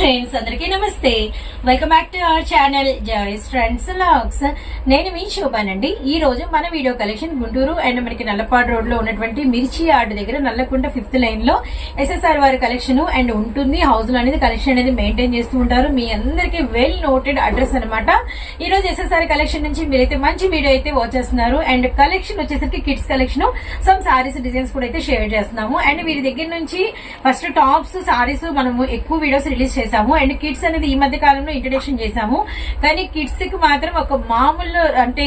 Friends అందరికీ నమస్తే. Welcome back to our channel Joy's friends logs నేను మీ శోభానండి. ఈ రోజు మన వీడియో కలెక్షన్ గుంటూరు అండ్ మనకి నల్లపాడు రోడ్లో ఉన్నటువంటి మిర్చి ఆర్డు దగ్గర నల్లకుంట ఫిఫ్త్ లైన్లో ఎస్ఎస్ఆర్ వారి కలెక్షన్ అండ్ ఉంటుంది. హౌస్లో అనేది కలెక్షన్ అనేది మెయింటైన్ చేస్తూ ఉంటారు. మీ అందరికి వెల్ నోటెడ్ అడ్రస్ అనమాట ఈ రోజు ఎస్ఎస్ఆర్ కలెక్షన్ నుంచి మీరైతే మంచి వీడియో అయితే వాచ్ చేస్తున్నారు. అండ్ కలెక్షన్ వచ్చేసరికి kids collection some saris designs కూడా అయితే షేర్ చేస్తున్నాము. అండ్ వీరి దగ్గర నుంచి ఫస్ట్ టాప్స్ సారీస్ మనము ఎక్కువ వీడియోస్ రిలీజ్ చేసాము అండ్ కిడ్స్ అనేది ఈ మధ్య కాలంలో ఇంట్రడక్షన్ చేసాము కానీ కిడ్స్కి మాత్రం ఒక మామూలు అంటే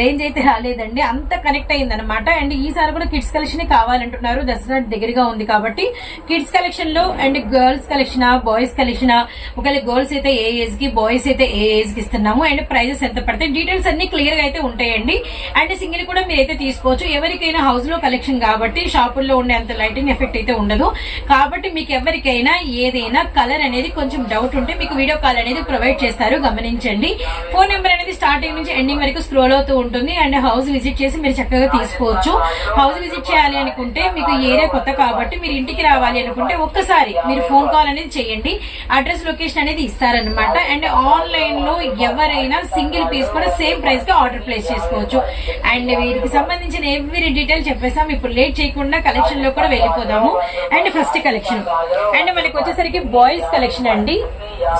రేంజ్ అయితే రాలేదండి. అంత కనెక్ట్ అయింది అనమాట అండ్ ఈసారి కూడా కిడ్స్ కలెక్షన్ కావాలంటున్నారు. దసరా దగ్గరగా ఉంది కాబట్టి కిడ్స్ కలెక్షన్లో and girls collection boys collection ఒకవేళ గర్ల్స్ అయితే ఏ ఏజ్కి బాయ్స్ అయితే ఏ ఏజ్కి ఇస్తున్నాము. అండ్ ప్రైజెస్ ఎంత పడతాయి? డీటెయిల్స్ అన్ని క్లియర్గా అయితే ఉంటాయండి. అండ్ సింగిల్ కూడా మీరైతే తీసుకోవచ్చు. ఎవరికైనా హౌస్లో కలెక్షన్ కాబట్టి షాపుల్లో ఉండే అంత లైటింగ్ ఎఫెక్ట్ అయితే ఉండదు. కాబట్టి మీకు ఎవరికైనా ఏదైనా కలర్ అనేది కొంచెం డౌట్ ఉంటే మీకు వీడియో కాల్ అనేది ప్రొవైడ్ చేస్తారు. గమనించండి. ఫోన్ నెంబర్ అనేది స్టార్టింగ్ నుంచి ఎండింగ్ వరకు స్క్రోల్ అవుతూ ఉంటుంది. అండ్ హౌస్ విజిట్ చేసి మీరు చక్కగా తీసుకోవచ్చు. హౌస్ విజిట్ చేయాలి అనుకుంటే మీకు ఏరియా కొత్త కాబట్టి మీరు ఇంటికి రావాలి అనుకుంటే ఒక్కసారి మీరు ఫోన్ కాల్ అనేది చేయండి. అడ్రస్ లొకేషన్ అనేది ఇస్తారనమాట అండ్ ఆన్లైన్లో ఎవరైనా సింగిల్ పీస్ కూడా సేమ్ ప్రైస్కి ఆర్డర్ ప్లేస్ చేసుకోవచ్చు. అండ్ వీరికి సంబంధించిన ఎవ్రీ డీటెయిల్ చెప్పేసాం ఇప్పుడు లేట్ చేయకుండా కలెక్షన్లో కూడా వెళ్ళిపోదాము. అండ్ ఫస్ట్ కలెక్షన్ అండ్ మనకి వచ్చేసరికి బాయ్స్ కలెక్షన్ అండి.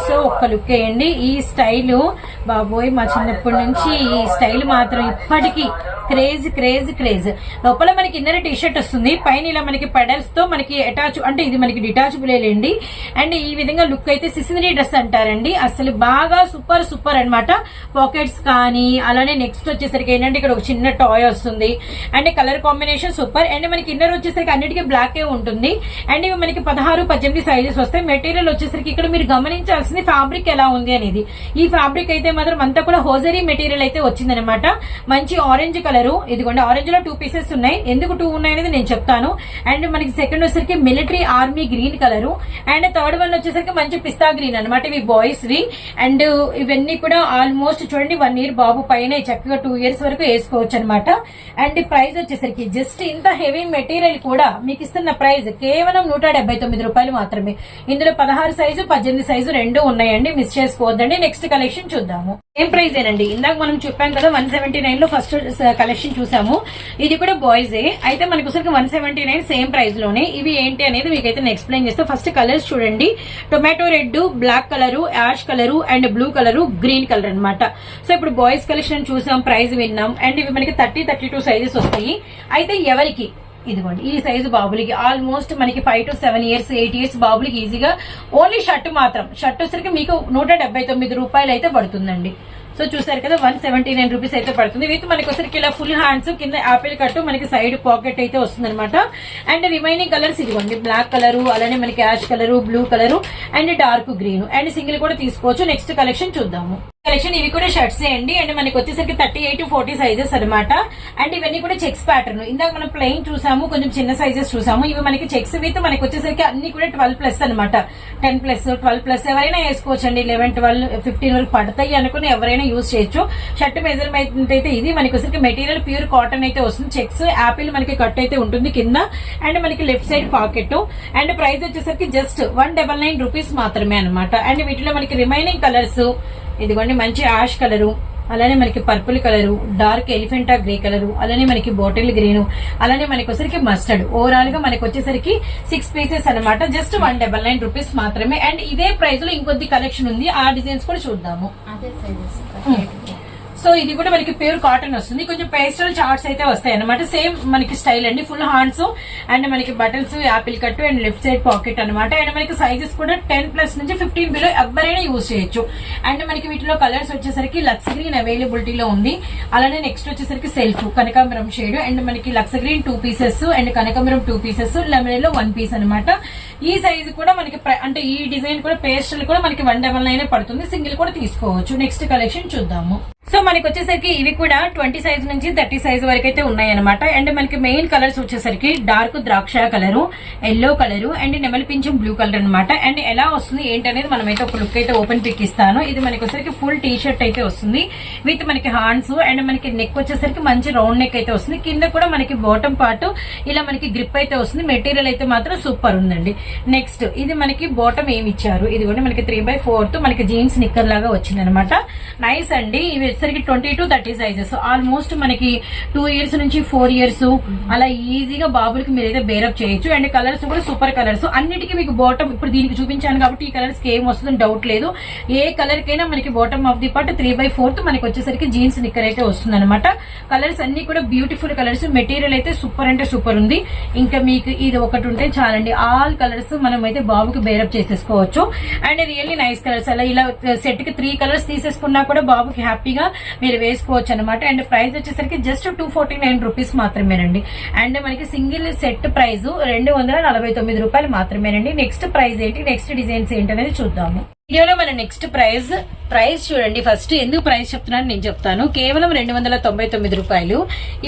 సో ఒక్క లుక్ వేయండి ఈ స్టైల్ బాబోయ్ మా చిన్నప్పటి నుంచి ఈ స్టైల్ మాత్రం ఇప్పటికీ క్రేజ్ క్రేజ్ క్రేజ్. లోపల మనకి ఇన్నర్ టీ షర్ట్ వస్తుంది. పైన ఇలా మనకి పెడల్స్తో మనకి అటాచ్ అంటే ఇది మనకి డిటాచబుల్ అండి అండ్ ఈ విధంగా లుక్ అయితే సిసినరీ డ్రెస్ అంటారండి. అసలు బాగా సూపర్ సూపర్ అన్నమాట. పాకెట్స్ కానీ అలానే నెక్స్ట్ వచ్చేసరికి ఏంటంటే ఇక్కడ ఒక చిన్న టాయ్ వస్తుంది. And colour combination super. And మనకి ఇన్నర్ వచ్చేసరికి అన్నిటికీ బ్లాక్ ఏ ఉంటుంది. అండ్ ఇవి మనకి పదహారు పద్దెనిమిది సైజెస్ వస్తాయి. మెటీరియల్ వచ్చేసరికి ఇక్కడ మీరు గమనించాల్సింది ఫ్యాబ్రిక్ ఎలా ఉంది అనేది. ఈ ఫ్యాబ్రిక్ అయితే మాత్రం అంతా కూడా హోజరీ మెటీరియల్ అయితే వచ్చిందనమాట మంచి ఆరెంజ్ కలర్ ఇదిగోండి ఆరెంజ్లో టూ పీసెస్ ఉన్నాయి. ఎందుకు టూ ఉన్నాయి అనేది నేను చెప్తాను. అండ్ మనకి సెకండ్ వచ్చేసరికి military army green colour and third one వచ్చేసరికి మంచి పిస్తా గ్రీన్ అనమాట ఇవి బాయ్స్ వి. అండ్ ఇవన్నీ కూడా ఆల్మోస్ట్ చూడండి వన్ ఇయర్ బాబు పైన చక్కగా టూ ఇయర్స్ వరకు వేసుకోవచ్చు అనమాట అండ్ ప్రైస్ వచ్చేసరికి జస్ట్ ఇంత హెవీ మెటీరియల్ కూడా మీకు ఇస్తున్న ప్రైస్ కేవలం నూట డెబ్బై తొమ్మిది రూపాయలు మాత్రమే. ఇందులో పదహారు సైజు పద్దెనిమిది సైజు రెండు ఉన్నాయండి. మిస్ చేసుకోవద్దండి. నెక్స్ట్ కలెక్షన్ చూద్దాము. ఏం ప్రైస్ ఏనండి. ఇందాక మనం చెప్పాం కదా వన్ సెవెంటీ లో ఫస్ట్ కలెక్షన్ చూసాము. ఇది కూడా బాయ్స్ అయితే మనకు ఒకసారి వన్ సెవెంటీ నైన్ సేమ్ ప్రైస్లోనే. ఇవి ఏంటి అనేది మీకు అయితే నేను ఎక్స్ప్లెయిన్ చేస్తాం. ఫస్ట్ కలర్స్ చూడండి. Tomato red black colour ash colour and blue colour green colour అన్నమాట. సో ఇప్పుడు బాయ్స్ కలెక్షన్ చూసాం ప్రైస్ విన్నాం. అండ్ ఇవి మనకి థర్టీ థర్టీ టూ సైజెస్ వస్తాయి. అయితే ఎవరికి? ఇదిగోండి ఈ సైజు బాబులకి. ఆల్మోస్ట్ మనకి five to seven years eight years బాబులకి ఈజీగా ఓన్లీ షర్ట్ మాత్రం. షర్ట్ వచ్చరికి మీకు నూట తొమ్మిది రూపాయలు అయితే పడుతుందండి. సో చూసారు కదా వన్ సెవెంటీ నైన్ రూపీస్ అయితే పడుతుంది. విత్ మనకి ఒకసారి ఇలా ఫుల్ హ్యాండ్స్ కింద యాపిల్ కట్టు మనకి సైడ్ పాకెట్ అయితే వస్తుంది అనమాట అండ్ రిమైనింగ్ కలర్స్ ఇదిగోండి బ్లాక్ కలర్ అలానే మనకి ash colour blue colour and dark green and single కూడా తీసుకోవచ్చు. నెక్స్ట్ కలెక్షన్ చూద్దాము. కలెక్షన్ ఇవి కూడా షర్ట్స్ అండి. అండ్ మనకి వచ్చేసరికి థర్టీ ఎయిట్ ఫోర్టీ సైజెస్ అనమాట అండ్ ఇవన్నీ కూడా చెక్స్ ప్యాటర్న్ ఇందాక మనం ప్లెయిన్ చూసాము కొంచెం చిన్న సైజెస్ చూసాము. ఇవి మనకి చెక్స్ విత్ మనకి వచ్చేసరికి అన్ని కూడా ట్వెల్వ్ ప్లస్ అనమాట టెన్ ప్లస్ ట్వెల్వ్ ప్లస్ ఎవరైనా వేసుకోవచ్చు అండి లెవెన్ ట్వెల్వ్ ఫిఫ్టీన్ వరకు పడతాయి అనుకుని ఎవరైనా యూజ్ చేయొచ్చు. షర్ట్ మెజర్మెంట్ అయితే ఇది. మనకి వచ్చేసరికి మెటీరియల్ ప్యూర్ కాటన్ అయితే వస్తుంది. చెక్స్ యాపిల్ మనకి కట్ అయితే ఉంటుంది కింద. అండ్ మనకి left side pocket and price వచ్చేసరికి just one double nine rupees మాత్రమే అనమాట అండ్ వీటిలో మనకి రిమైనింగ్ కలర్స్ ఇదిగోండి మంచి యాష్ కలరు అలానే మనకి purple colour dark elephant grey colour అలానే మనకి బాటిల్ గ్రీన్ అలానే మనకి వచ్చేసరికి మస్టర్డ్. ఓవరాల్గా మనకి వచ్చేసరికి సిక్స్ పీసెస్ అన్నమాట. Just one double nine rupees మాత్రమే. అండ్ ఇదే ప్రైస్లో ఇంకొద్ది కలెక్షన్ ఉంది. ఆ డిజైన్స్ కూడా చూద్దాము. సో ఇది కూడా మనకి ప్యూర్ కాటన్ వస్తుంది. కొంచెం పేస్టల్ చార్ట్స్ అయితే వస్తాయి అనమాట సేమ్ మనకి స్టైల్ అండి. ఫుల్ హాండ్స్ అండ్ మనకి buttons apple cut and left side pocket అనమాట అండ్ మనకి సైజెస్ కూడా టెన్ ప్లస్ నుంచి ఫిఫ్టీన్ బిలో ఎవరైనా యూజ్ చేయొచ్చు. అండ్ మనకి వీటిలో కలర్స్ వచ్చేసరికి లక్స్ గ్రీన్ అవైలబిలిటీలో ఉంది. అలానే నెక్స్ట్ వచ్చేసరికి సెల్ఫ్ కనకాంబరం షేడ్ అండ్ మనకి lux green two pieces and కనకాంబరం టూ పీసెస్ లెమన్లో వన్ పీస్ అనమాట ఈ సైజ్ కూడా మనకి అంటే ఈ డిజైన్ కూడా పేస్టల్ కూడా మనకి వన్ డబల్ నైన్ పడుతుంది. సింగిల్ కూడా తీసుకోవచ్చు. నెక్స్ట్ కలెక్షన్ చూద్దాము. సో మనకి వచ్చేసరికి ఇవి కూడా ట్వంటీ సైజ్ నుంచి థర్టీ సైజ్ వరకు అయితే ఉన్నాయన్నమాట. అండ్ మనకి మెయిన్ కలర్స్ వచ్చేసరికి డార్క్ ద్రాక్ష కలర్ ఎల్లో కలర్ అండ్ నెమలి పింఛం బ్లూ కలర్ అనమాట అండ్ ఎలా వస్తుంది ఏంటనేది మనమైతే ఒక లుక్ అయితే ఓపెన్ పిక్ ఇస్తాను. ఇది మనకి వచ్చేసరికి ఫుల్ టీ షర్ట్ అయితే వస్తుంది. విత్ మనకి హాండ్స్ అండ్ మనకి నెక్ వచ్చేసరికి మంచి రౌండ్ నెక్ అయితే వస్తుంది. కింద కూడా మనకి బాటమ్ పార్ట్ ఇలా మనకి గ్రిప్ అయితే వస్తుంది. మెటీరియల్ అయితే మాత్రం సూపర్ ఉందండి. నెక్స్ట్ ఇది మనకి బాటమ్ ఏమి ఇచ్చారు? ఇది కూడా మనకి త్రీ బై ఫోర్త్ మనకి జీన్స్ నిక్కర్ లాగా వచ్చింది అనమాట నైస్ అండి. ఇవి వచ్చేసరికి twenty to thirty sizes almost మనకి టూ ఇయర్స్ నుంచి ఫోర్ ఇయర్స్ అలా ఈజీగా బాబులకి మీరైతే బేరప్ చేయొచ్చు. అండ్ కలర్స్ కూడా సూపర్ కలర్స్ అన్నిటికీ మీకు బాటమ్ ఇప్పుడు దీనికి చూపించాను కాబట్టి ఈ కలర్స్కి ఏం వస్తుందని డౌట్ లేదు. ఏ కలర్ కైనా మనకి bottom of the part three by fourth మనకి వచ్చేసరికి జీన్స్ నిక్కర్ అయితే వస్తుంది అనమాట కలర్స్ అన్ని కూడా బ్యూటిఫుల్ కలర్స్ మెటీరియల్ అయితే సూపర్ అంటే సూపర్ ఉంది. ఇంకా మీకు ఇది ఒకటి ఉంటే చాలండి. ఆల్ కలర్స్ మనం అయితే బాబుకి బేరప్ చేసేసుకోవచ్చు. And really nice colours. అలా ఇలా సెట్కి త్రీ కలర్స్ తీసేసుకున్నా కూడా బాబుకి హ్యాపీగా మీరు వేసుకోవచ్చు అనమాట అండ్ ప్రైస్ వచ్చేసరికి just two forty nine rupees మాత్రమేనండి. అండ్ మనకి సింగిల్ సెట్ ప్రైస్ రెండు వందల నలభై తొమ్మిది రూపాయలు మాత్రమేనండి. నెక్స్ట్ ప్రైస్ ఏంటి? నెక్స్ట్ డిజైన్స్ ఏంటి అనేది చూద్దాము. వీడియోలో మన నెక్స్ట్ ప్రైస్ ప్రైస్ చూడండి. ఫస్ట్ ఎందుకు ప్రైస్ చెప్తున్నాను? నేను చెప్తాను. కేవలం రెండు వందల తొంభై తొమ్మిది రూపాయలు.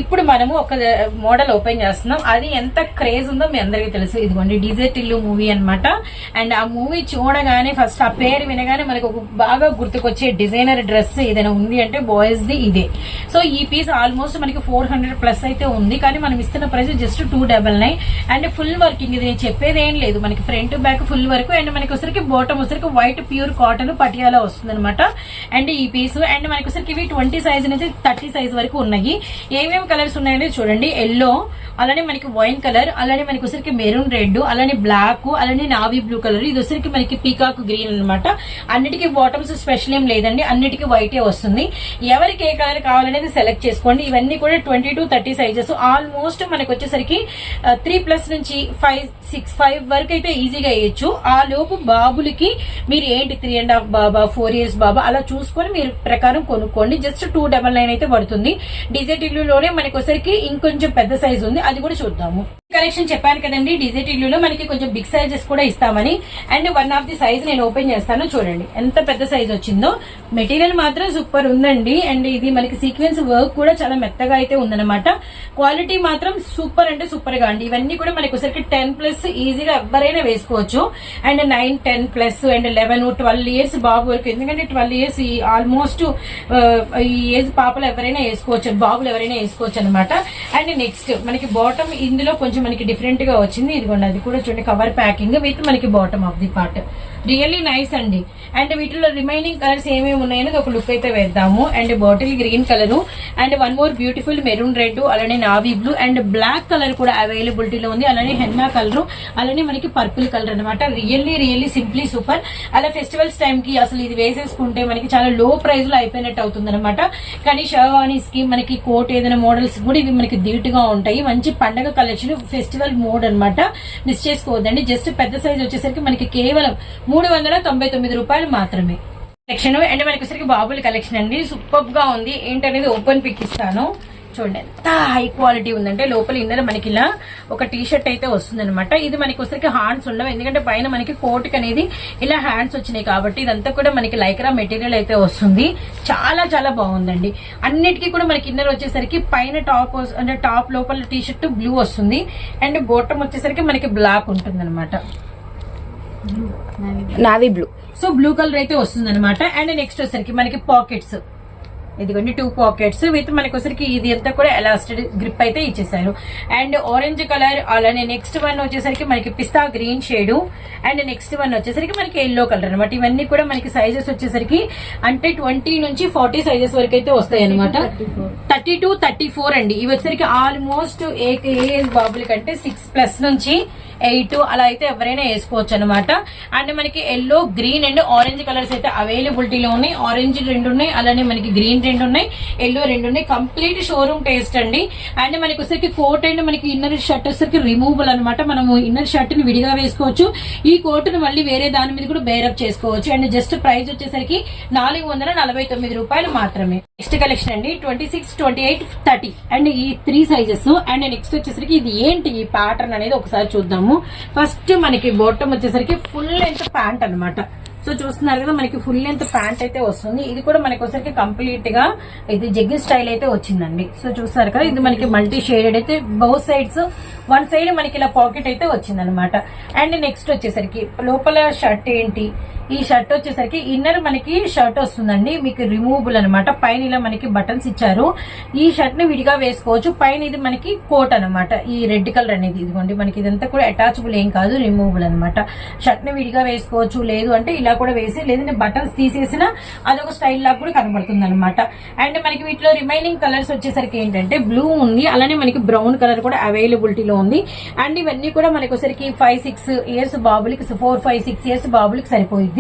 ఇప్పుడు మనము ఒక మోడల్ ఓపెన్ చేస్తున్నాం. అది ఎంత క్రేజ్ ఉందో మీ అందరికీ తెలుసు. ఇదిగోండి డీజే టిల్లు మూవీ అన్నమాట. అండ్ ఆ మూవీ చూడగానే ఫస్ట్ ఆ పేరు వినగానే మనకు ఒక బాగా గుర్తుకొచ్చే డిజైనర్ డ్రెస్ ఏదైనా ఉంది అంటే బాయ్స్ ది ఇదే. సో ఈ పీస్ ఆల్మోస్ట్ మనకి ఫోర్ హండ్రెడ్ ప్లస్ అయితే ఉంది. కానీ మనం ఇస్తున్న price just two double nine and full working ఇది. నేను చెప్పేది ఏం లేదు. మనకి front back full work and మనకి ఒకసారికి బాటమ్ ఒకసారికి వైట్ ప్యూర్ కాటన్ పటియాలా వస్తుంది అనమాట అండ్ ఈ పీస్ అండ్ మనకి వచ్చరికి ఇవి ట్వంటీ సైజ్ నుంచి థర్టీ సైజ్ వరకు ఉన్నాయి. ఏమేమి కలర్స్ ఉన్నాయని చూడండి. ఎల్లో అలానే మనకి వైన్ కలర్ అలానే మనకి వచ్చరికి మెరూన్ రెడ్ అలానే బ్లాక్ అలానే నావీ బ్లూ కలర్ ఇది వచ్చరికి మనకి పీకాక్ గ్రీన్ అన్నమాట. అన్నిటికీ బాటమ్స్ స్పెషల్ ఏం లేదండి. అన్నిటికీ వైటే వస్తుంది. ఎవరికి ఏ కలర్ కావాలనేది సెలెక్ట్ చేసుకోండి. ఇవన్నీ కూడా twenty to thirty sizes almost మనకి వచ్చేసరికి త్రీ ప్లస్ నుంచి ఫైవ్ సిక్స్ ఫైవ్ వరకు అయితే ఈజీగా వేయచ్చు. ఆ లోపు బాబులకి మీరు ఏంటి త్రీ అండ్ హాఫ్ బాబా ఫోర్ ఇయర్స్ బాబా అలా చూసుకొని మీరు ప్రకారం కొనుక్కోండి. జస్ట్ టూ డబల్ నైన్ అయితే పడుతుంది. డిజైట్ ఇల్లులోనే మనకి ఒకసారికి ఇంకొంచెం పెద్ద సైజ్ ఉంది. అది కూడా చూద్దాము. కలెక్షన్ చెప్పాను కదండి. డిజైట్ ఇల్లులో మనకి కొంచెం బిగ్ సైజెస్ కూడా ఇస్తామని. And one of the size నేను ఓపెన్ చేస్తాను. చూడండి. ఎంత పెద్ద సైజ్ వచ్చిందో. మెటీరియల్ మాత్రం సూపర్ ఉందండి. అండ్ ఇది మనకి సీక్వెన్స్ వర్క్ కూడా చాలా మెత్తగా అయితే ఉందన్నమాట. క్వాలిటీ మాత్రం సూపర్ అంటే సూపర్గా అండి. ఇవన్నీ కూడా మనకి ఒకసారికి టెన్ ప్లస్ ఈజీగా ఎవరైనా వేసుకోవచ్చు. And nine ten plus and eleven twelve years బాబు వరకు. ఎందుకంటే ట్వెల్వ్ ఇయర్స్ ఆల్మోస్ట్ ఈ ఏజ్ పాపలు ఎవరైనా వేసుకోవచ్చు బాబులు ఎవరైనా వేసుకోవచ్చు అనమాట అండ్ నెక్స్ట్ మనకి బాటమ్ ఇందులో కొంచెం మనకి డిఫరెంట్గా వచ్చింది. ఇదిగోండి అది కూడా చూడండి కవర్ ప్యాకింగ్ విత్ మనకి bottom of the part really nice అండి. అండ్ వీటిలో రిమైనింగ్ కలర్స్ ఏమేమి ఉన్నాయని ఒక లుక్ అయితే వేద్దాము. And bottle green colour and one more beautiful maroon red అలానే navy blue and black colour కూడా అవైలబిలిటీలో ఉంది. అలానే హెన్నా కలర్ అలానే మనకి పర్పుల్ కలర్ అనమాట రియల్లీ రియల్లీ సింప్లీ సూపర్ అలా ఫెస్టివల్స్ టైంకి అసలు ఇది వేసేసుకుంటే మనకి చాలా లో ప్రైస్లో అయిపోయినట్టు అవుతుంది అనమాట కానీ షర్వానీస్కి మనకి కోట్ ఏదైనా మోడల్స్ కూడా ఇవి మనకి ధీటుగా ఉంటాయి. మంచి పండగ కలెక్షన్ ఫెస్టివల్ మోడ్ అనమాట మిస్ చేసుకోవద్దండి. జస్ట్ పెద్ద సైజ్ వచ్చేసరికి మనకి కేవలం మూడు వందల తొంభై తొమ్మిది రూపాయలు మాత్రమే. కలెక్షన్ అండ్ మనకి వచ్చరికి బాబుల కలెక్షన్ అండి. సూపర్గా ఉంది. ఏంటనేది ఓపెన్ పిక్ ఇస్తాను. చూడండి ఎంత హై క్వాలిటీ ఉందంటే లోపల ఇందులో మనకి ఇలా ఒక టీ షర్ట్ అయితే వస్తుంది అనమాట ఇది మనకి వచ్చరికి హ్యాండ్స్ ఉండవు ఎందుకంటే పైన మనకి కోట్ అనేది ఇలా హ్యాండ్స్ వచ్చినాయి కాబట్టి ఇదంతా కూడా మనకి లైక్రా మెటీరియల్ అయితే వస్తుంది. చాలా చాలా బాగుందండి. అన్నిటికీ కూడా మనకి ఇన్నర్ వచ్చేసరికి పైన టాప్ అంటే టాప్ లోపల టీ షర్ట్ బ్లూ వస్తుంది. అండ్ బోటం వచ్చేసరికి మనకి బ్లాక్ ఉంటుంది navy blue. So blue colour అయితే వస్తుంది అనమాట అండ్ నెక్స్ట్ వచ్చేసరికి మనకి పాకెట్స్ ఇదిగోండి టూ పాకెట్స్ విత్ మనకి వచ్చరికి ఇది అంతా కూడా ఎలాస్టిక్ గ్రిప్ అయితే ఇచ్చేసారు. అండ్ ఆరెంజ్ కలర్ అలానే నెక్స్ట్ వన్ వచ్చేసరికి మనకి పిస్తా green shade and next one వచ్చేసరికి మనకి ఎల్లో కలర్ అనమాట ఇవన్నీ కూడా మనకి సైజెస్ వచ్చేసరికి అంటే ట్వంటీ నుంచి ఫార్టీ సైజెస్ వరకు అయితే వస్తాయి అనమాట థర్టీ టు థర్టీ ఫోర్ అండి. ఇవి వచ్చేసరికి ఆల్మోస్ట్ ఏ ఏజ్ బాబుల కంటే సిక్స్ ప్లస్ నుంచి ఎయిట్ అలా అయితే ఎవరైనా వేసుకోవచ్చు అనమాట అండ్ మనకి yellow green and orange colours అయితే అవైలబిలిటీలో ఉన్నాయి. ఆరెంజ్ రెండు ఉన్నాయి. అలానే మనకి గ్రీన్ రెండు ఉన్నాయి. ఎల్లో రెండు ఉన్నాయి. కంప్లీట్ షోరూమ్ టేస్ట్ అండి. అండ్ మనకి వచ్చేసరికి కోట్ అండ్ మనకి ఇన్నర్ షర్ట్ వచ్చేసరికి రిమూవబుల్ అనమాట మనము ఇన్నర్ షర్ట్ని విడిగా వేసుకోవచ్చు. ఈ కోట్ను మళ్ళీ వేరే దాని మీద కూడా బేరప్ చేసుకోవచ్చు. అండ్ జస్ట్ ప్రైస్ వచ్చేసరికి నాలుగు వందల నలభై తొమ్మిది రూపాయలు మాత్రమే. నెక్స్ట్ కలెక్షన్ అండి. Twenty six twenty eight thirty and ఈ త్రీ సైజెస్ అండ్ నెక్స్ట్ వచ్చేసరికి ఇది ఏంటి? ఈ ప్యాటర్న్ అనేది ఒకసారి చూద్దాము. ఫస్ట్ మనకి బోటం వచ్చేసరికి ఫుల్ లెంత్ ప్యాంట్ అన్నమాట. సో చూస్తున్నారు కదా మనకి ఫుల్ లెంత్ ప్యాంట్ అయితే వస్తుంది. ఇది కూడా మనకి వచ్చరికి కంప్లీట్గా ఇది జగ్గి స్టైల్ అయితే వచ్చిందండి. సో చూస్తారు కదా ఇది మనకి మల్టీ షేడెడ్ అయితే బౌత్ సైడ్స్ వన్ సైడ్ మనకి ఇలా పాకెట్ అయితే వచ్చిందనమాట అండ్ నెక్స్ట్ వచ్చేసరికి లోపల షర్ట్ ఏంటి? ఈ షర్ట్ వచ్చేసరికి ఇన్నర్ మనకి షర్ట్ వస్తుందండి. మీకు రిమూవబుల్ అనమాట పైన ఇలా మనకి బటన్స్ ఇచ్చారు. ఈ షర్ట్ని విడిగా వేసుకోవచ్చు. పైన ఇది మనకి కోట్ అనమాట ఈ రెడ్ కలర్ అనేది ఇదిగోండి. మనకి ఇదంతా కూడా అటాచబుల్ ఏం కాదు రిమూవబుల్ అనమాట షర్ట్ని విడిగా వేసుకోవచ్చు. లేదు అంటే ఇలా కూడా వేసి లేదంటే బటన్స్ తీసేసిన అదొక స్టైల్ లాగా కూడా కనబడుతుంది అనమాట అండ్ మనకి వీటిలో రిమైనింగ్ కలర్స్ వచ్చేసరికి ఏంటంటే బ్లూ ఉంది. అలానే మనకి బ్రౌన్ కలర్ కూడా అవైలబిలిటీలో ఉంది. అండ్ ఇవన్నీ కూడా మనకి ఒకసారికి ఫైవ్ సిక్స్ ఇయర్స్ బాబులకి ఫోర్ ఫైవ్ సిక్స్ ఇయర్స్ బాబులకి సరిపోయింది